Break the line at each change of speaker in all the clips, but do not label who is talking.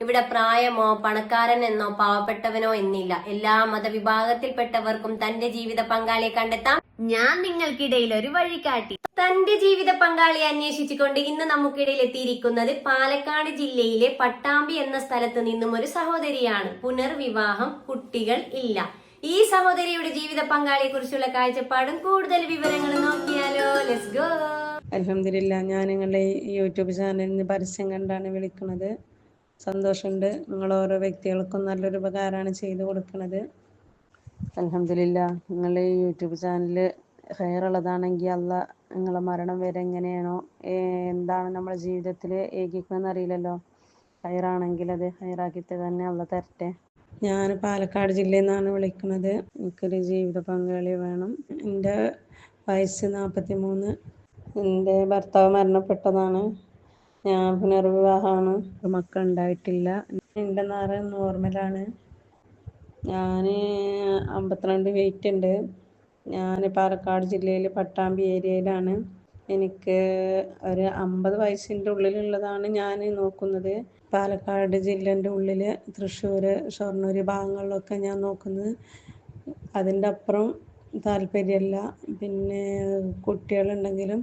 ഇവിടെ പ്രായമോ പണക്കാരൻ എന്നോ പാവപ്പെട്ടവനോ എന്നില്ല. എല്ലാ മതവിഭാഗത്തിൽപ്പെട്ടവർക്കും തന്റെ ജീവിത പങ്കാളിയെ കണ്ടെത്താം. ഞാൻ നിങ്ങൾക്കിടയിൽ ഒരു വഴികാട്ടി. തന്റെ ജീവിത പങ്കാളിയെ അന്വേഷിച്ചുകൊണ്ട് ഇന്ന് നമുക്കിടയിൽ എത്തിയിരിക്കുന്നത് പാലക്കാട് ജില്ലയിലെ പട്ടാമ്പി എന്ന സ്ഥലത്ത് നിന്നും ഒരു സഹോദരിയാണ്. പുനർവിവാഹം കുട്ടികൾ ഇല്ല. ഈ സഹോദരിയുടെ ജീവിത പങ്കാളിയെ കുറിച്ചുള്ള കാഴ്ചപ്പാടും കൂടുതൽ വിവരങ്ങളും നോക്കിയാലോ. ലെറ്റ്സ് ഗോ
അലഹമില്ല ഞാൻ നിങ്ങളുടെ ഈ യൂട്യൂബ് ചാനലിൽ നിന്ന് പരസ്യം കണ്ടാണ് വിളിക്കുന്നത്. സന്തോഷമുണ്ട്. നിങ്ങൾ ഓരോ വ്യക്തികൾക്കും നല്ലൊരു ഉപകാരമാണ് ചെയ്തു കൊടുക്കുന്നത് അലഹമില്ല നിങ്ങളുടെ യൂട്യൂബ് ചാനൽ ഹെയറുള്ളതാണെങ്കിൽ അല്ല നിങ്ങളെ മരണം വരെ എങ്ങനെയാണോ എന്താണ് നമ്മുടെ ജീവിതത്തിൽ ഏകിക്കുന്നതെന്ന് അറിയില്ലല്ലോ. ഹയറാണെങ്കിൽ അത് ഹയറാക്കിയിട്ട് തന്നെ അല്ല തരട്ടെ. ഞാൻ പാലക്കാട് ജില്ലയിൽ നിന്നാണ് വിളിക്കുന്നത്. എനിക്കൊരു ജീവിത പങ്കാളി വേണം. എന്റെ വയസ്സ് നാൽപ്പത്തി മൂന്ന് എന്റെ ഭർത്താവ് മരണപ്പെട്ടതാണ്. ഞാൻ പുനർവിവാഹമാണ്. മക്കൾ ഉണ്ടായിട്ടില്ല എന്റെ നാറ് നോർമലാണ് ഞാൻ അമ്പത്തിരണ്ട് വെയിറ്റ് ഉണ്ട് ഞാൻ പാലക്കാട് ജില്ലയിൽ പട്ടാമ്പി ഏരിയയിലാണ്. എനിക്ക് ഒരു അമ്പത് വയസ്സിന്റെ ഉള്ളിലുള്ളതാണ് ഞാൻ നോക്കുന്നത്. പാലക്കാട് ജില്ലേന്റെ ഉള്ളിൽ തൃശ്ശൂർ ഷൊർണൂർ ഭാഗങ്ങളിലൊക്കെ ഞാൻ നോക്കുന്നത്. അതിന്റെ അപ്പുറം താല്പര്യമില്ല. പിന്നെ കുട്ടികളുണ്ടെങ്കിലും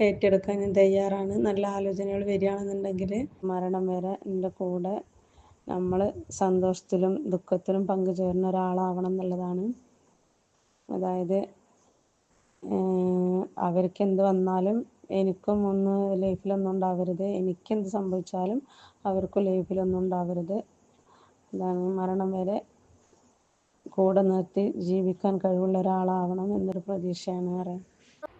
ഏറ്റെടുക്കാൻ ഞാൻ തയ്യാറാണ്. നല്ല ആലോചനകൾ വരികയാണെന്നുണ്ടെങ്കിൽ മരണം വരെ എന്റെ കൂടെ നമ്മൾ സന്തോഷത്തിലും ദുഃഖത്തിലും പങ്കുചേരുന്ന ഒരാളാവണം എന്നുള്ളതാണ്. അതായത് അവർക്ക് എന്ത് വന്നാലും എനിക്കും ഒന്ന് ലൈഫിലൊന്നും ഉണ്ടാവരുത്. എനിക്ക് എന്ത് സംഭവിച്ചാലും അവർക്കും ലൈഫിലൊന്നും ഉണ്ടാവരുത്. അതാണ് മരണം വരെ കൂടെ നിർത്തി ജീവിക്കാൻ കഴിവുള്ള ഒരാളാവണം എന്നൊരു പ്രതീക്ഷയാണ് പറയാൻ.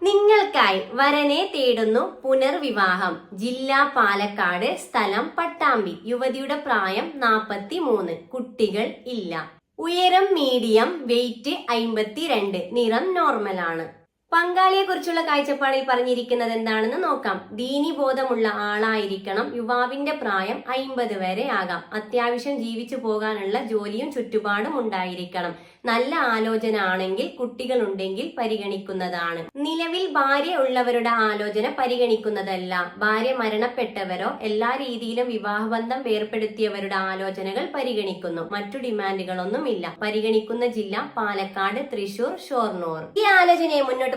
നിങ്ങൾക്കായി വരനെ തേടുന്നു പുനർവിവാഹം. ജില്ല പാലക്കാട് സ്ഥലം പട്ടാമ്പി. യുവതിയുടെ പ്രായം നാപ്പത്തി മൂന്ന് കുട്ടികൾ ഇല്ല. ഉയരം മീഡിയം വെയിറ്റ് അയിമ്പത്തിരണ്ട് നിറം നോർമലാണ്. പങ്കാളിയെ കുറിച്ചുള്ള കാഴ്ചപ്പാടിൽ പറഞ്ഞിരിക്കുന്നത് എന്താണെന്ന് നോക്കാം. ദീനി ബോധമുള്ള ആളായിരിക്കണം. യുവാവിന്റെ പ്രായം അയിമ്പത് വരെ ആകാം. അത്യാവശ്യം ജീവിച്ചു പോകാനുള്ള ജോലിയും ചുറ്റുപാടും ഉണ്ടായിരിക്കണം. നല്ല ആലോചന ആണെങ്കിൽ കുട്ടികൾ ഉണ്ടെങ്കിൽ പരിഗണിക്കുന്നതാണ്. നിലവിൽ ഭാര്യ ഉള്ളവരുടെ ആലോചന പരിഗണിക്കുന്നതല്ല. ഭാര്യ മരണപ്പെട്ടവരോ എല്ലാ രീതിയിലും വിവാഹബന്ധം വേർപ്പെടുത്തിയവരുടെ ആലോചനകൾ പരിഗണിക്കുന്നു. മറ്റു ഡിമാൻഡുകളൊന്നുമില്ല. പരിഗണിക്കുന്ന ജില്ല പാലക്കാട് തൃശൂർ ഷോർണൂർ. ഈ ആലോചനയെ മുന്നോട്ട്